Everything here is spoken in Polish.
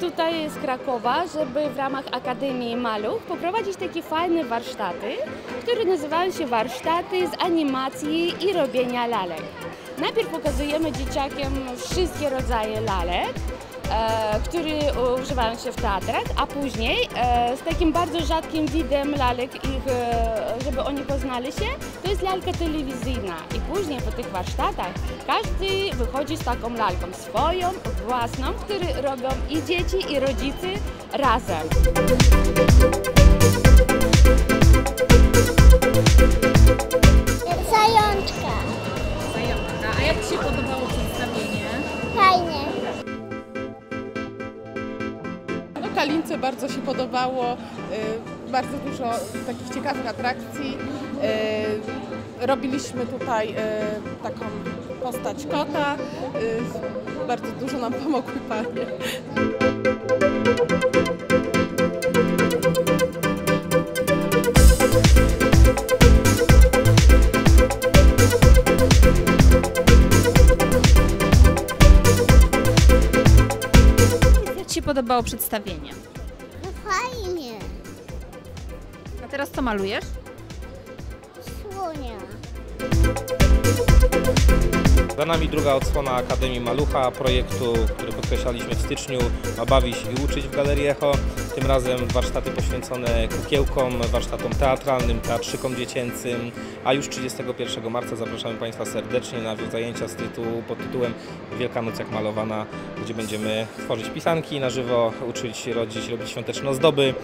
tutaj z Krakowa, żeby w ramach Akademii Maluch poprowadzić takie fajne warsztaty, które nazywają się warsztaty z animacji i robienia lalek. Najpierw pokazujemy dzieciakom wszystkie rodzaje lalek, które używają się w teatrach, a później e, z takim bardzo rzadkim widem lalek, ich, e, żeby oni poznali się, to jest lalka telewizyjna. I później po tych warsztatach każdy wychodzi z taką lalką swoją, własną, które robią i dzieci, i rodzice razem. Zajączka. Zajączka. A jak Ci się podobało Kalince bardzo się podobało, y, bardzo dużo takich ciekawych atrakcji. Y, Robiliśmy tutaj y, taką postać kota, bardzo dużo nam pomogły panie. Podobało przedstawienie? No fajnie. A teraz co malujesz? Słonia. Za nami druga odsłona Akademii Malucha, projektu, który podkreślaliśmy w styczniu, ma bawić i uczyć w Galerii Echo. Tym razem warsztaty poświęcone kukiełkom, warsztatom teatralnym, teatrzykom dziecięcym, a już 31 marca zapraszamy Państwa serdecznie na zajęcia z tytułu, pod tytułem Wielkanoc jak malowana, gdzie będziemy tworzyć pisanki na żywo, uczyć rodzić, robić świąteczne ozdoby.